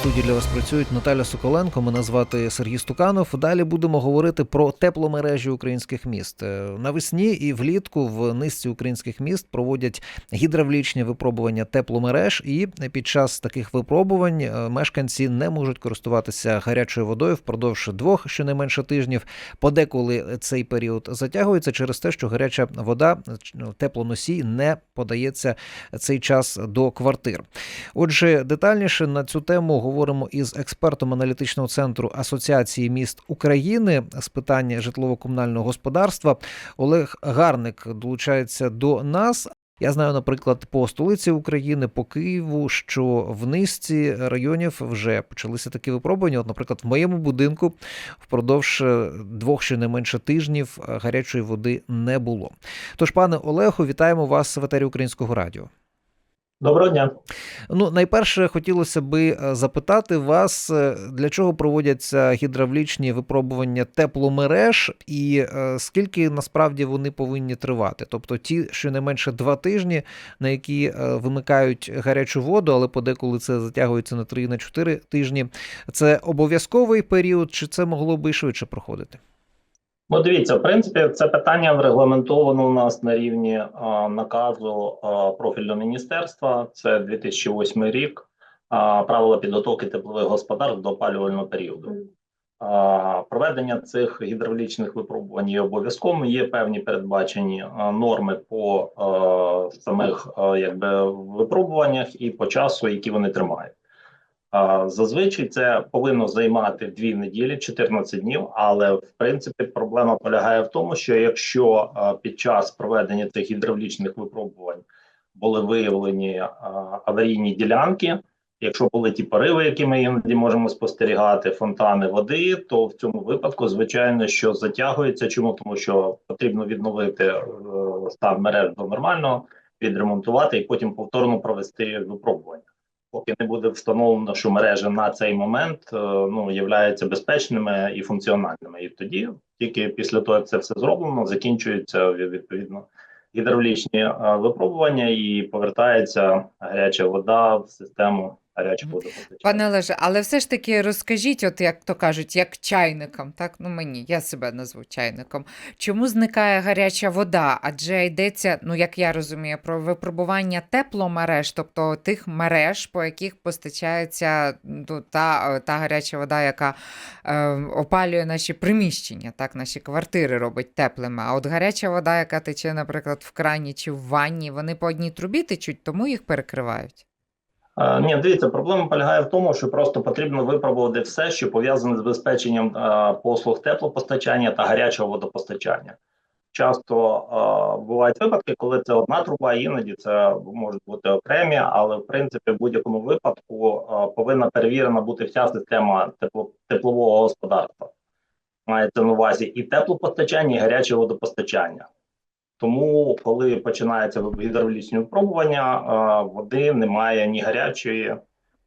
студії для вас працюють Наталя Соколенко. Мене звати Сергій Стуканов. Далі будемо говорити про тепломережі українських міст. Е, Навесні і влітку в низці українських міст проводять гідравлічні випробування тепломереж, і під час таких випробувань е, мешканці не можуть користуватися гарячою водою впродовж двох щонайменше тижнів. Подеколи цей період затягується через те, що гаряча вода, ну, теплоносій не подається цей час до квартир. Отже, детальніше на цю тему говоримо із експертом аналітичного центру Асоціації міст України з питань житлово-комунального господарства. Олег Гарник долучається до нас. Я знаю, наприклад, по столиці України, по Києву, що в низці районів вже почалися такі випробування. От, наприклад, в моєму будинку впродовж е, двох щонайменше тижнів е, гарячої води не було. Тож, пане Олегу, вітаємо вас в етері Українського радіо. Доброго дня. Ну, найперше хотілося би е, запитати вас, е, для чого проводяться гідравлічні випробування тепломереж, і е, скільки насправді вони повинні тривати? Тобто ті, щонайменше два тижні, на які вимикають гарячу воду, але подеколи це затягується на три на чотири тижні. Це обов'язковий період, чи це могло би і швидше проходити? Ну, дивіться, в принципі, це питання врегламентовано у нас на рівні а, наказу а, профільного міністерства. Це 2008 рік. А, правила підготовки теплових господарств до опалювального періоду. А, проведення цих гідравлічних випробувань є обов'язковим. Є певні передбачені а, норми по а, самих а, якби випробуваннях і по часу, які вони тримають. Зазвичай це повинно займати дві неділі, 14 днів. Але в принципі проблема полягає в тому, що якщо під час проведення цих гідравлічних випробувань були виявлені аварійні ділянки, якщо були ті пориви, які ми іноді можемо спостерігати, фонтани води, то в цьому випадку, звичайно, що затягується. Чому тому, що потрібно відновити е, стан мереж до нормального, відремонтувати і потім повторно провести випробування поки не буде встановлено, що мережі на цей момент е, ну являються безпечними і функціональними. І тоді, тільки після того, як це все зроблено, закінчуються відповідно гідравлічні е, випробування і повертається гаряча вода в систему гарячого водопостачання. Пане Олеже, але все ж таки розкажіть, от як то кажуть, як чайникам, так ну мені, я себе назву чайником. Чому зникає гаряча вода? Адже йдеться, ну як я розумію, про випробування тепломереж, тобто тих мереж, по яких постачається ну, та, та гаряча вода, яка е, опалює наші приміщення, так, наші квартири робить теплими. А от гаряча вода, яка тече, наприклад, в крані чи в ванні, вони по одній трубі течуть, тому їх перекривають. Е, Ні, дивіться, проблема полягає в тому, що просто потрібно випробувати все, що пов'язане з забезпеченням е, послуг теплопостачання та гарячого водопостачання. Часто е, бувають випадки, коли це одна труба, іноді це можуть бути окремі, але в принципі в будь-якому випадку повинна перевірена бути вся система тепло, теплового господарства. Мається на увазі і теплопостачання, і гаряче водопостачання. Тому, коли починається гідравлічні випробування, води немає ні гарячої,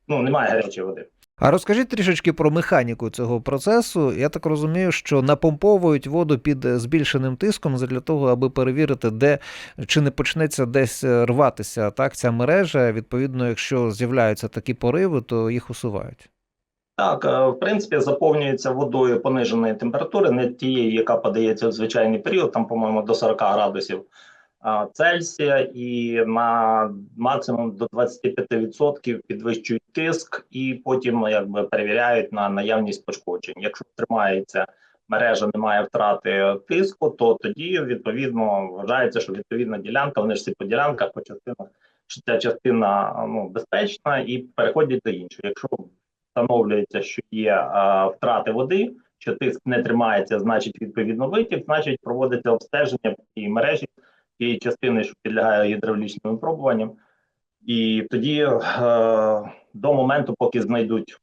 ну немає гарячої води. А розкажіть трішечки про механіку цього процесу. Я так розумію, що напомповують воду під збільшеним тиском для того, аби перевірити, де чи не почнеться десь рватися так ця мережа. Відповідно, якщо з'являються такі пориви, то їх усувають. Так, е, в принципі, заповнюється водою пониженої температури, не тієї, яка подається в звичайний період, там, по-моєму, до 40 градусів Цельсія, і на максимум до 25% підвищують тиск, і потім якби перевіряють на наявність пошкоджень. Якщо тримається мережа, немає втрати тиску, то тоді відповідно вважається, що відповідна ділянка, вони ж всі по ділянках по частинах, що ця частина ну безпечна і переходять до іншої. Якщо встановлюється, що є а, втрати води, що тиск не тримається, значить відповідно витік, значить проводиться обстеження і мережі тієї частини, що підлягає гідравлічним випробуванням, і тоді е, до моменту, поки знайдуть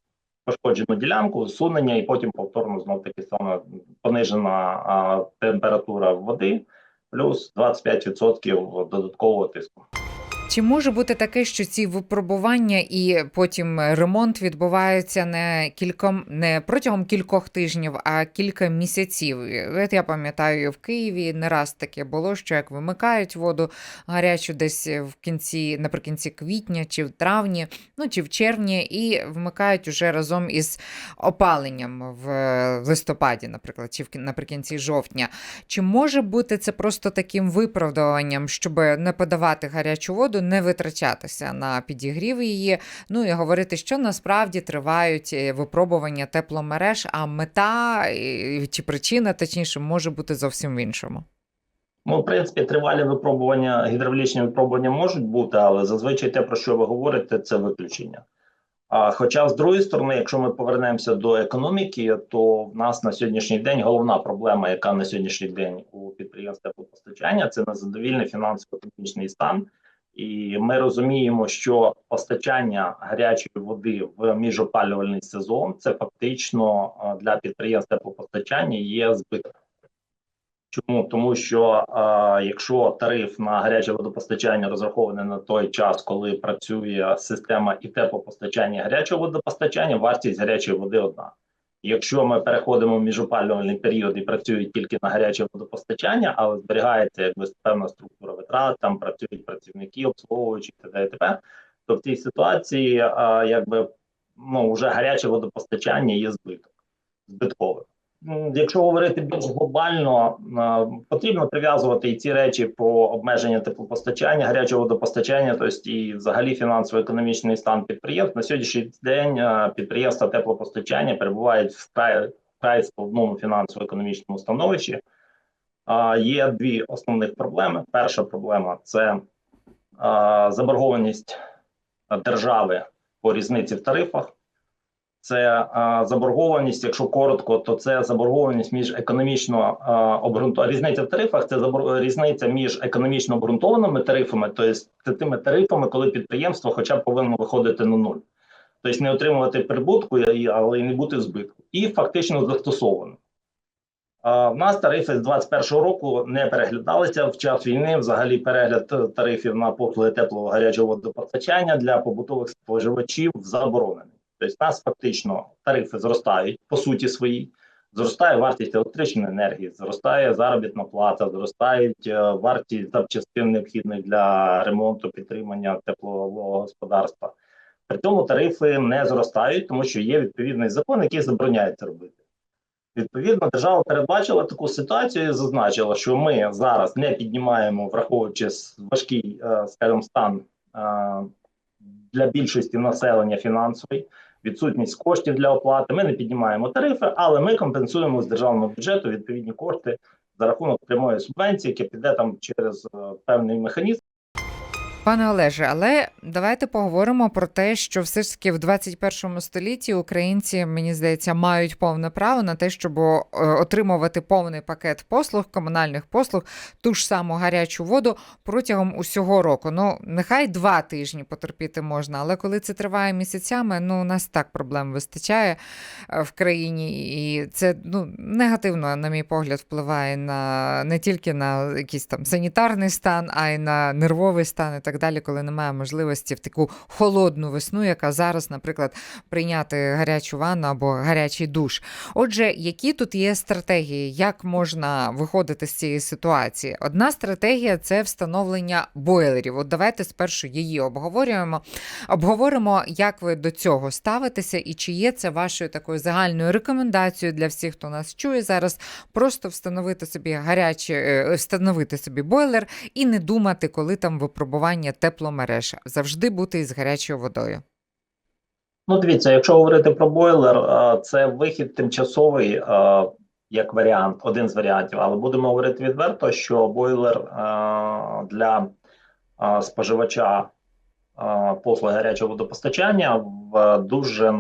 пошкоджену ділянку, усунення, і потім повторно знов таки саме понижена а, температура води, плюс 25% додаткового тиску. Чи може бути таке, що ці випробування і потім ремонт відбуваються не кільком не протягом кількох тижнів, а кілька місяців? От я пам'ятаю, в Києві не раз таке було, що як вимикають воду гарячу десь в кінці, наприкінці квітня чи в травні, ну чи в червні, і вмикають уже разом із опаленням в листопаді, наприклад, чи в наприкінці жовтня. Чи може бути це просто таким виправдуванням, щоб не подавати гарячу воду, не витрачатися на підігрів її? Ну і говорити, що насправді тривають е, випробування тепломереж, а мета чи причина, точніше, може бути зовсім в іншому. Ну, в принципі, тривалі випробування, гідравлічні випробування можуть бути, але зазвичай те, про що ви говорите, це виключення. А хоча, з другої сторони, якщо ми повернемося до економіки, то в нас на сьогоднішній день головна проблема, яка на сьогоднішній день у підприємств теплопостачання, це незадовільний фінансово-технічний стан. І ми розуміємо, що постачання гарячої води в міжопалювальний сезон це фактично а, для підприємств теплопостачання є збиток. Чому? Тому що е, якщо тариф на гаряче водопостачання розрахований на той час, коли працює система і теплопостачання і гарячого водопостачання, вартість гарячої води одна. Якщо ми переходимо в міжопалювальний період і працюють тільки на гаряче водопостачання, але зберігається якби певна структура витрат, там працюють працівники, обслуговуючі т.д. і т.п., то в цій ситуації а, якби ну вже гаряче водопостачання є збиток збитковим. Якщо говорити більш глобально, е, потрібно прив'язувати і ці речі по обмеженню теплопостачання, гарячого водопостачання, тобто і взагалі фінансово-економічний стан підприємств. На сьогоднішній день е, підприємства теплопостачання перебувають в край складному фінансово-економічному становищі. Є дві основних проблеми. Перша проблема це е, заборгованість держави по різниці в тарифах. Це заборгованість, якщо коротко, то це заборгованість між економічно а, різниця в тарифах. Це забор... різниця між економічно обґрунтованими тарифами, тобто тими тарифами, коли підприємство хоча б повинно виходити на нуль, тобто не отримувати прибутку, але й не бути в збитку, і фактично застосовано. В нас тарифи з 2021 року не переглядалися в час війни. Взагалі, перегляд тарифів на послуги теплого гарячого водопостачання для побутових споживачів заборонений. Тобто, в нас фактично тарифи зростають по суті своїй. Зростає вартість електричної енергії, зростає заробітна плата, зростають е, вартість запчастин необхідних для ремонту, підтримання теплового господарства. При цьому тарифи не зростають, тому що є відповідний закон, який забороняє це робити. Відповідно, держава передбачила таку ситуацію і зазначила, що ми зараз не піднімаємо, враховуючи важкий, е, скажімо, стан е, для більшості населення фінансовий, відсутність коштів для оплати. Ми не піднімаємо тарифи, але ми компенсуємо з державного бюджету відповідні кошти за рахунок прямої субвенції, яка піде там через е, певний механізм. Пане Олеже, але давайте поговоримо про те, що все ж таки в 21 столітті українці, мені здається, мають повне право на те, щоб е, отримувати повний пакет послуг, комунальних послуг, ту ж саму гарячу воду протягом усього року. Ну, нехай два тижні потерпіти можна, але коли це триває місяцями, ну у нас так проблем вистачає е, в країні, і це ну негативно, на мій погляд, впливає на не тільки на якийсь там санітарний стан, а й на нервовий стан і так далі, коли немає можливості в таку холодну весну, яка зараз, наприклад, прийняти гарячу ванну або гарячий душ. Отже, які тут є стратегії, як можна виходити з цієї ситуації? Одна стратегія це встановлення бойлерів. От давайте спершу її обговорюємо. Обговоримо, як ви до цього ставитеся, і чи є це вашою такою загальною рекомендацією для всіх, хто нас чує зараз, просто встановити собі гарячі, е, встановити собі бойлер і не думати, коли там випробування тепломереж. Завжди бути із гарячою водою. Ну, дивіться, якщо говорити про бойлер, це вихід тимчасовий як варіант, один з варіантів. Але будемо говорити відверто, що бойлер для споживача послуги гарячого водопостачання в дуже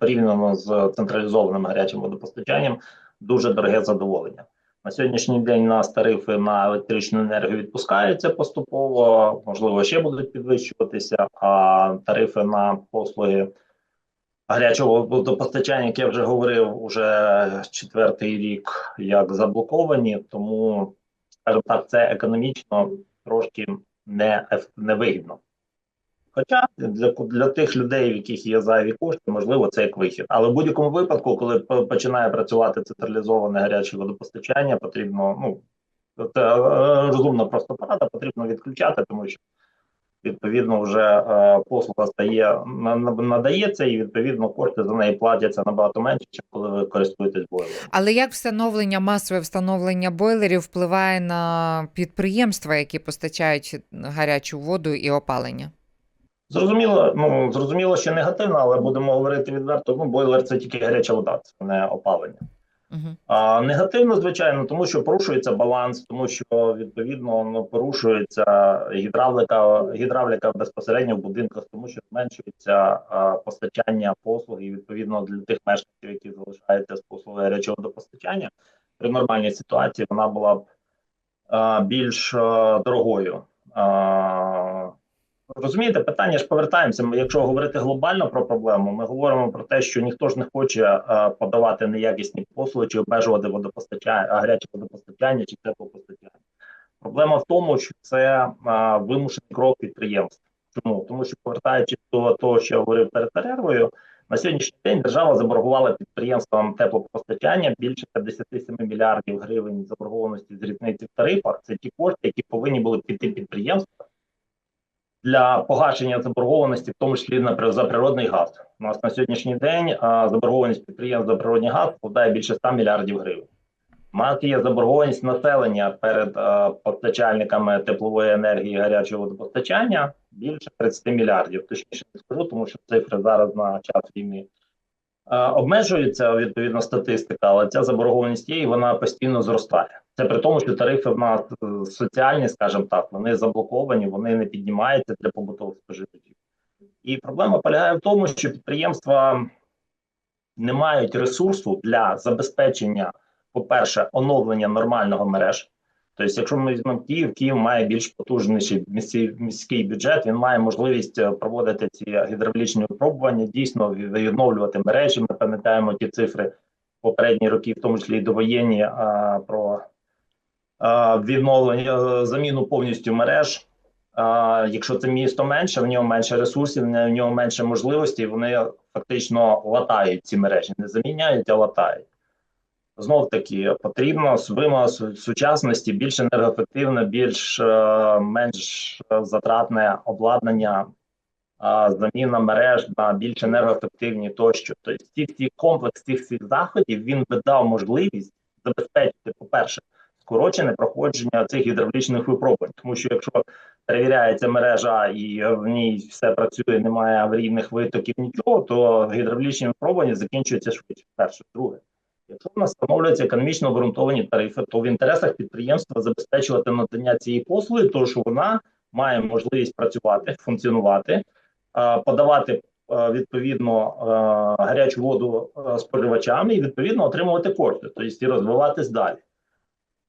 порівняно з централізованим гарячим водопостачанням дуже дороге задоволення. На сьогоднішній день нас тарифи на електричну енергію відпускаються поступово, можливо, ще будуть підвищуватися, а тарифи на послуги гарячого водопостачання, як я вже говорив, уже четвертий рік як заблоковані, тому скажімо так, це економічно трошки не невигідно. Хоча для, для тих людей, в яких є зайві кошти, можливо, це як вихід. Але в будь-якому випадку, коли починає працювати централізоване гаряче водопостачання, потрібно ну це е, розумна просто порада, потрібно відключати, тому що відповідно вже е, послуга стає на- на- надається, і відповідно кошти за неї платяться набагато менше, ніж коли ви користуєтесь бойлером. Але як встановлення, масове встановлення бойлерів впливає на підприємства, які постачають гарячу воду і опалення? Зрозуміло, ну зрозуміло, що негативно, але будемо говорити відверто. Ну, бойлер це тільки гаряча вода, це не опалення. Угу. А негативно, звичайно, тому що порушується баланс, тому що відповідно ну, порушується гідравлика, гідравліка безпосередньо в будинках, тому що зменшується а, постачання послуг, і відповідно для тих мешканців, які залишаються з послуги гарячого водопостачання, при нормальній ситуації вона була б а, більш а, дорогою. А, Розумієте, питання ж повертаємося. Ми, якщо говорити глобально про проблему, ми говоримо про те, що ніхто ж не хоче е, подавати неякісні послуги чи обмежувати водопостачання, гаряче водопостачання чи теплопостачання. Проблема в тому, що це е, вимушений крок підприємств. Чому? Тому що повертаючись до того, що я говорив перед перервою, на сьогоднішній день держава заборгувала підприємствам теплопостачання більше 57 мільярдів гривень заборгованості з різниці в тарифах. Це ті кошти, які повинні були піти підприємства для погашення заборгованості, в тому числі на за природний газ. У нас на сьогоднішній день заборгованість підприємств за природний газ складає більше 100 мільярдів гривень. У нас є заборгованість населення перед а, постачальниками теплової енергії гарячого водопостачання більше 30 мільярдів. Точніше не скажу, тому що цифри зараз на час війни обмежується відповідно статистика, але ця заборгованість є і вона постійно зростає. Це при тому, що тарифи в нас е, соціальні, скажімо так, вони заблоковані, вони не піднімаються для побутових споживачів. І проблема полягає в тому, що підприємства не мають ресурсу для забезпечення, по-перше, оновлення нормального мереж. Тобто, якщо ми візьмемо Київ, Київ має більш потужніший міський, бюджет, він має можливість е, проводити ці гідравлічні випробування, дійсно відновлювати мережі. Ми пам'ятаємо ті цифри попередні роки, в тому числі довоєнні, про відновлення е, заміну повністю мереж. Якщо це місто менше, в нього менше ресурсів, в нього менше можливостей. Вони фактично латають ці мережі, не заміняють, а латають. Знов таки потрібно вимога сучасності більш енергоефективне, більш е, менш е, затратне обладнання, е, заміна мереж на більш енергоефективні тощо. Тобто, ці всі комплекс цих всіх заходів він би дав можливість забезпечити, по-перше, скорочене проходження цих гідравлічних випробувань. Тому що якщо перевіряється мережа і в ній все працює, немає аварійних витоків, нічого, то гідравлічні випробування закінчуються швидше. Перше, друге. Якщо в нас встановлюються економічно обґрунтовані тарифи, то в інтересах підприємства забезпечувати надання цієї послуги, тому що вона має можливість працювати, функціонувати, подавати відповідно гарячу воду споживачам і відповідно отримувати кошти, тобто і розвиватись далі.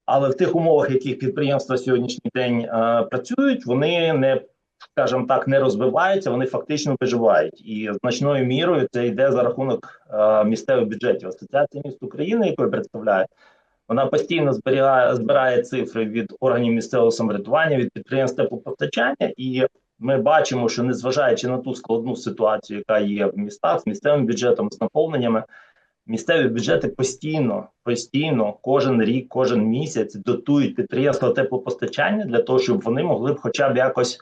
Але в тих умовах, в яких підприємства сьогоднішній день е, працюють, вони не скажімо так, не розвиваються, вони фактично виживають. І значною мірою це йде за рахунок е, місцевих бюджетів. Асоціація міст України, яку я представляю, вона постійно зберігає збирає цифри від органів місцевого самоврядування, від підприємств теплопостачання, і ми бачимо, що незважаючи на ту складну ситуацію, яка є в містах з місцевим бюджетом, з наповненнями, місцеві бюджети постійно, постійно, кожен рік, кожен місяць дотують підприємства теплопостачання для того, щоб вони могли б хоча б якось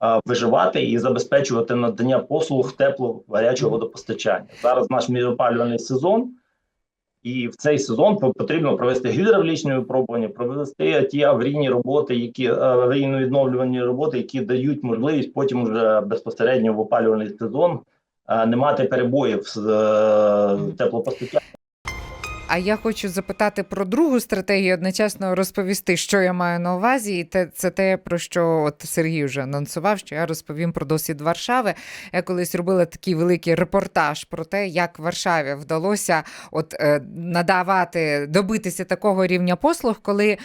а, виживати і забезпечувати надання послуг тепло гарячого водопостачання. Зараз наш міжопалювальний сезон, і в цей сезон потрібно провести гідравлічні випробування, провести ті аварійні роботи, які е, аварійно відновлювані роботи, які дають можливість потім вже безпосередньо в опалювальний сезон не мати перебоїв з е, теплопостачанням. А я хочу запитати про другу стратегію, одночасно розповісти, що я маю на увазі, і те, це те, про що от Сергій вже анонсував, що я розповім про досвід Варшави. Я колись робила такий великий репортаж про те, як Варшаві вдалося от е, надавати, добитися такого рівня послуг, коли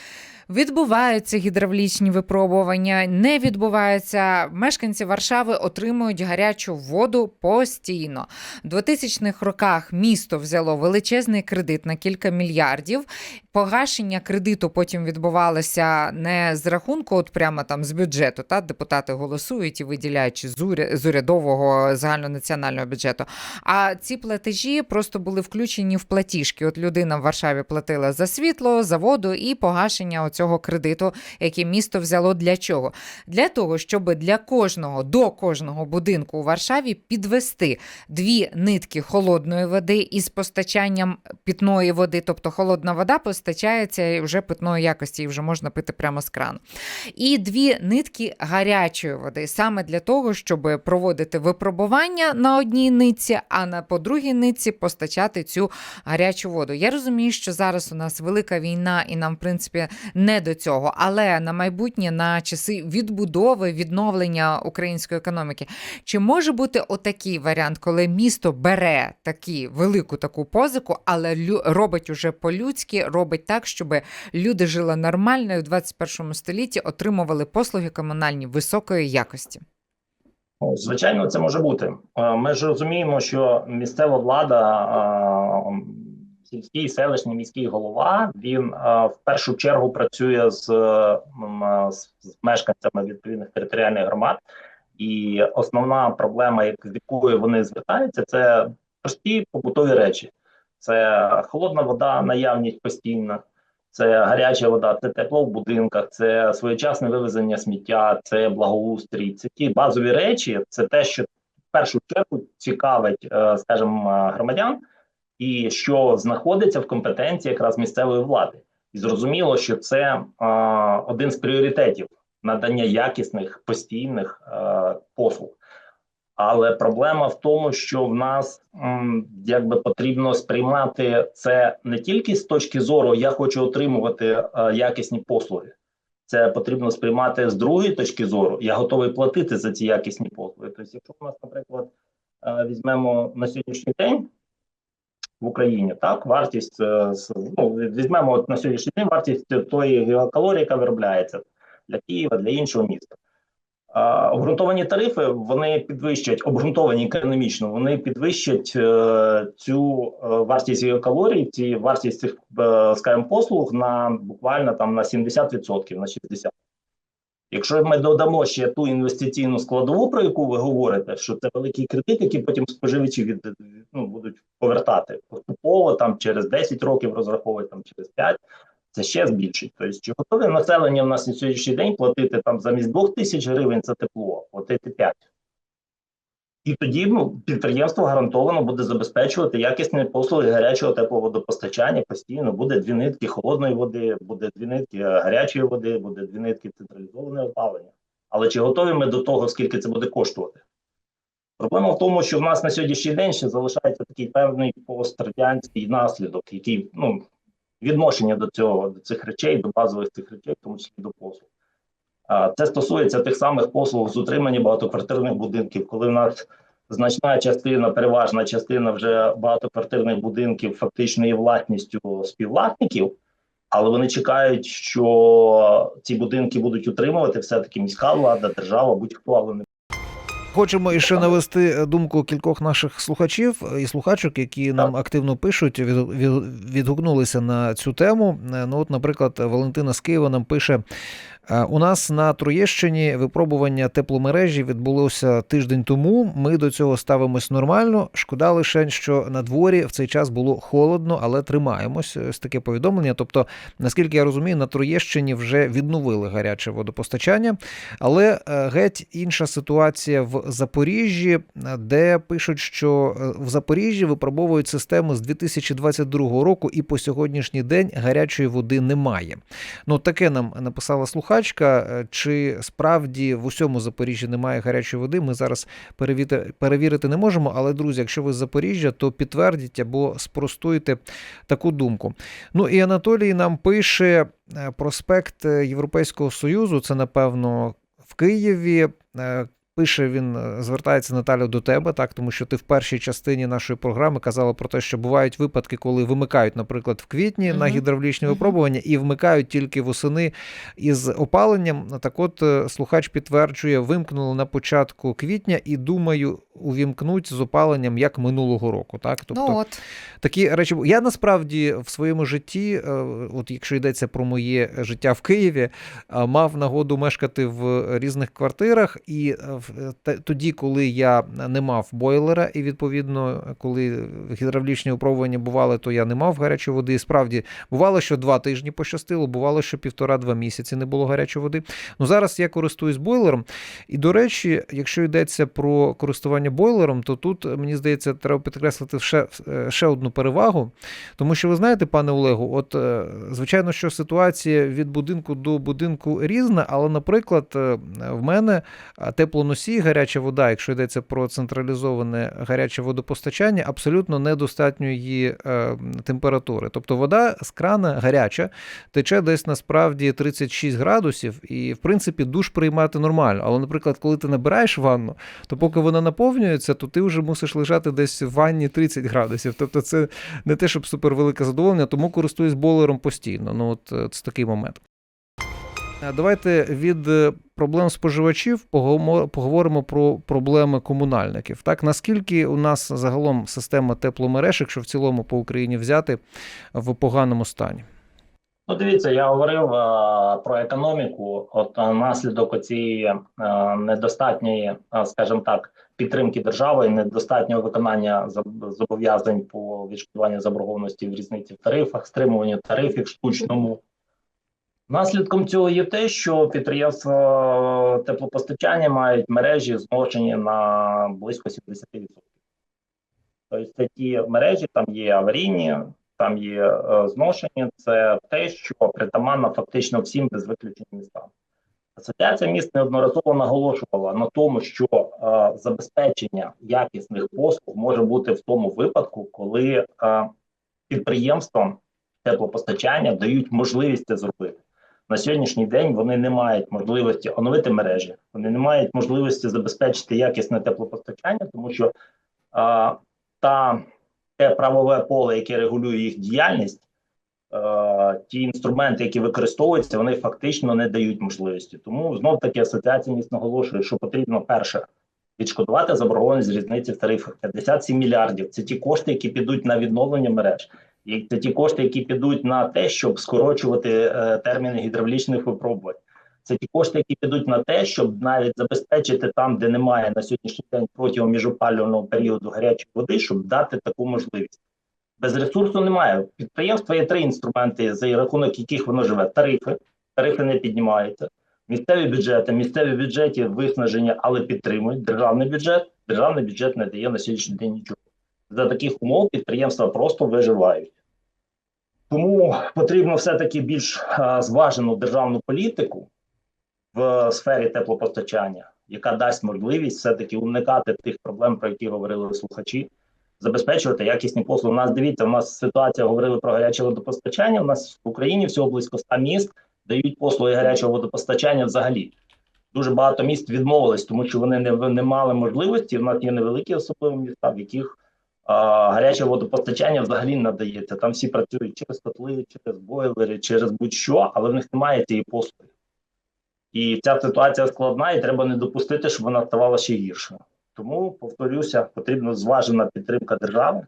Відбуваються гідравлічні випробування, не відбуваються. Мешканці Варшави отримують гарячу воду постійно. У 2000-х роках місто взяло величезний кредит на кілька мільярдів. Погашення кредиту потім відбувалося не з рахунку, от прямо там з бюджету. Та депутати голосують і виділяють чи з уря- з урядового загальнонаціонального бюджету. А ці платежі просто були включені в платіжки. От людина в Варшаві платила за світло, за воду і погашення цього кредиту, який місто взяло для чого? Для того, щоб для кожного до кожного будинку у Варшаві підвести дві нитки холодної води із постачанням питної води, тобто холодна вода постачається вже питної якості, і вже можна пити прямо з крану. І дві нитки гарячої води, саме для того, щоб проводити випробування на одній нитці, а на по другій нитці постачати цю гарячу воду. Я розумію, що зараз у нас велика війна, і нам, в принципі, не до цього. Але на майбутнє, на часи відбудови, відновлення української економіки, чи може бути отакий варіант, коли місто бере такі велику таку позику, але лю- робить уже по-людськи, робить так, щоб люди жили нормально і в 21 столітті отримували послуги комунальні високої якості? Звичайно, це може бути. Е, Ми ж розуміємо, що місцева влада, сільський, селищний, міський голова, він е, в першу чергу працює з, е, з з мешканцями відповідних територіальних громад. І основна проблема, як- з якою вони звертаються, це прості побутові речі: це холодна вода, наявність постійна. Це гаряча вода, це тепло в будинках, це своєчасне вивезення сміття, це благоустрій. Це ті базові речі, це те, що в першу чергу цікавить, е, скажімо, громадян, і що знаходиться в компетенції якраз місцевої влади. І зрозуміло, що це е, один з пріоритетів надання якісних постійних е, послуг. Але проблема в тому, що в нас м, якби потрібно сприймати це не тільки з точки зору я хочу отримувати е, якісні послуги. Це потрібно сприймати з другої точки зору. Я готовий платити за ці якісні послуги. Тобто, якщо у нас, наприклад, е, візьмемо на сьогоднішній день в Україні, так вартість е, ну, візьмемо от на сьогоднішній день вартість тої гігакалорії, яка виробляється для Києва, для іншого міста. А, Обґрунтовані тарифи вони підвищать, обґрунтовані економічно, вони підвищать е, цю е, вартість гігакалорій, ці вартість цих, е, скажімо, послуг на буквально там на 70%, на 60%. Якщо ми додамо ще ту інвестиційну складову, про яку ви говорите, що це великий кредит, який потім споживачі від, ну, будуть повертати поступово, там через 10 років розраховувати, там через 5, це ще збільшить. Тобто, чи готове населення в нас на сьогоднішній день платити там замість 2 тисяч гривень за тепло, платити 5? І тоді ну, підприємство гарантовано буде забезпечувати якісні послуги гарячого тепловодопостачання постійно. Буде дві нитки холодної води, буде дві нитки е, гарячої води, буде дві нитки централізованого опалення. Але чи готові ми до того, скільки це буде коштувати? Проблема в тому, що в нас на сьогоднішній день ще залишається такий певний пострадянський наслідок, який ну, відношення до цього, до цих речей, до базових цих речей, в тому числі до послуг. Це стосується тих самих послуг з утримання багатоквартирних будинків, коли в нас значна частина, переважна частина вже багатоквартирних будинків фактично є власністю співвласників, але вони чекають, що ці будинки будуть утримувати все-таки міська влада, держава, будь-хто, але не Хочемо іще навести думку кількох наших слухачів і слухачок, які нам активно пишуть, від, від, відгукнулися на цю тему. Е, Ну, от, наприклад, Валентина з Києва нам пише: «Е, у нас на Троєщині випробування тепломережі відбулося тиждень тому. Ми до цього ставимось нормально. Шкода лише, що на дворі в цей час було холодно, але тримаємось. Ось таке повідомлення. Тобто, наскільки я розумію, на Троєщині вже відновили гаряче водопостачання. Але е, геть інша ситуація в Запоріжжі, е, де пишуть, що е, в Запоріжжі випробовують систему з 2022 року, і по сьогоднішній день гарячої води немає. Ну таке нам написала слухачка. Е, Чи справді в усьому Запоріжжі немає гарячої води? Ми зараз перевірити, не можемо. Але друзі, якщо ви з Запоріжжя, то підтвердіть або спростуйте таку думку. Ну і Анатолій нам пише е, проспект е, Європейського Союзу. Це напевно в Києві. Пише він, е, звертається Наталя до тебе, так тому що ти в першій частині нашої програми казала про те, що бувають випадки, коли вимикають, наприклад, в квітні на Мгм. гідравлічні Мгм. випробування і вмикають тільки восени із опаленням. Так, от е, слухач підтверджує, вимкнули на початку квітня і думаю, увімкнуть з опаленням як минулого року. Так, тобто ну от. Такі речі я насправді в своєму житті, е, от якщо йдеться про моє життя в Києві, мав нагоду мешкати в різних квартирах, і тоді, коли я не мав бойлера, і відповідно, коли гідравлічні випробування бували, то я не мав гарячої води. І справді бувало, що два тижні пощастило, бувало, що півтора-два місяці не було гарячої води. Ну зараз я користуюсь бойлером. І до речі, якщо йдеться про користування бойлером, то тут мені здається, треба підкреслити ще, е, ще одну перевагу. Тому що ви знаєте, пане Олегу, от е, звичайно, що ситуація від будинку до будинку різна, але, наприклад, е, в мене е, теплоносій, гаряча вода, якщо йдеться про централізоване гаряче водопостачання, абсолютно недостатньої е, температури. Тобто вода з крана гаряча, тече десь насправді 36 градусів, і в принципі душ приймати нормально. Але, наприклад, коли ти набираєш ванну, то поки вона наповнюється, то ти вже мусиш лежати десь в ванні 30 градусів. Тобто, це не те, щоб супервелике задоволення, тому користуюсь бойлером постійно. Ну, от е, це такий момент. Е, Давайте від е, проблем споживачів поговоримо- про проблеми комунальників. Так, наскільки у нас загалом система тепломереж, якщо в цілому по Україні взяти, в поганому стані? Ну, дивіться, я говорив е, про економіку. От е, наслідок цієї недостатньої, е, скажімо так, підтримки держави, недостатнього виконання зобов'язань по відшкодуванню заборгованості в різниці в тарифах, стримуванню тарифів штучному. Наслідком цього є те, що підприємства теплопостачання мають мережі зношені на близько 70%. Тобто це ті мережі, там є аварійні, там є е, зношення. Це те, що притаманно фактично всім без виключення містам. Асоціація міст неодноразово наголошувала на тому, що е, забезпечення якісних послуг може бути в тому випадку, коли е, підприємствам теплопостачання дають можливість це зробити. На сьогоднішній день вони не мають можливості оновити мережі, вони не мають можливості забезпечити якісне теплопостачання, тому що а, та те правове поле, яке регулює їх діяльність, ті інструменти, які використовуються, вони фактично не дають можливості. Тому знов таки асоціація міст наголошує, що потрібно перше відшкодувати заборгованість різниці в тарифах 57 мільярдів. Це ті кошти, які підуть на відновлення мереж. І це ті кошти, які підуть на те, щоб скорочувати е, терміни гідравлічних випробувань. Це ті кошти, які підуть на те, щоб навіть забезпечити там, де немає на сьогоднішній день протягом міжопалювального періоду гарячої води, щоб дати таку можливість. Без ресурсу немає. Підприємства є три інструменти, за рахунок яких воно живе: тарифи, тарифи не піднімаються. Місцеві бюджети, місцеві бюджети виснаження, але підтримують державний бюджет. Державний бюджет не дає на сьогоднішній день нічого. За таких умов підприємства просто виживають. Тому потрібно все-таки більш зважену державну політику в сфері теплопостачання, яка дасть можливість все-таки уникати тих проблем, про які говорили слухачі, забезпечувати якісні послуги. У нас дивіться, у нас ситуація говорили про гаряче водопостачання. У нас в Україні всього близько 100 міст дають послуги гарячого водопостачання взагалі. Дуже багато міст відмовились, тому що вони не, не мали можливості. У нас є невеликі особливі міста, в яких гаряче водопостачання взагалі надається. Там всі працюють через котли, через бойлери, через будь-що, але в них немає цієї послуги. І ця ситуація складна, і треба не допустити, щоб вона ставала ще гіршою. Тому, повторюся, потрібна зважена підтримка держави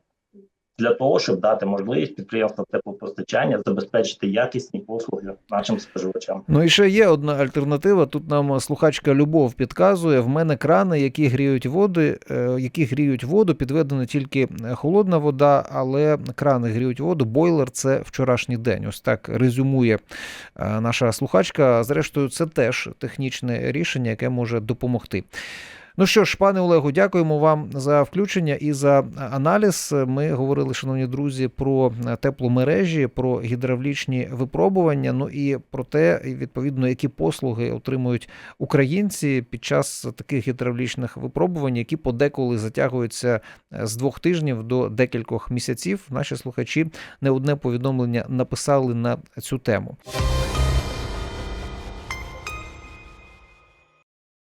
для того, щоб дати можливість підприємствам теплопостачання забезпечити якісні послуги нашим споживачам. Ну і ще є одна альтернатива. Тут нам слухачка Любов підказує: в мене крани, які гріють води, е, які гріють воду, підведена тільки холодна вода, але крани гріють воду. Бойлер це вчорашній день. Ось так резюмує е, наша слухачка. Зрештою, це теж технічне рішення, яке може допомогти. Ну що ж, пане Олегу, дякуємо вам за включення і за аналіз. Ми говорили, шановні друзі, про тепломережі, про гідравлічні випробування. Ну і про те, відповідно, які послуги отримують українці під час таких гідравлічних випробувань, які подеколи затягуються з двох тижнів до декількох місяців. Наші слухачі не одне повідомлення написали на цю тему.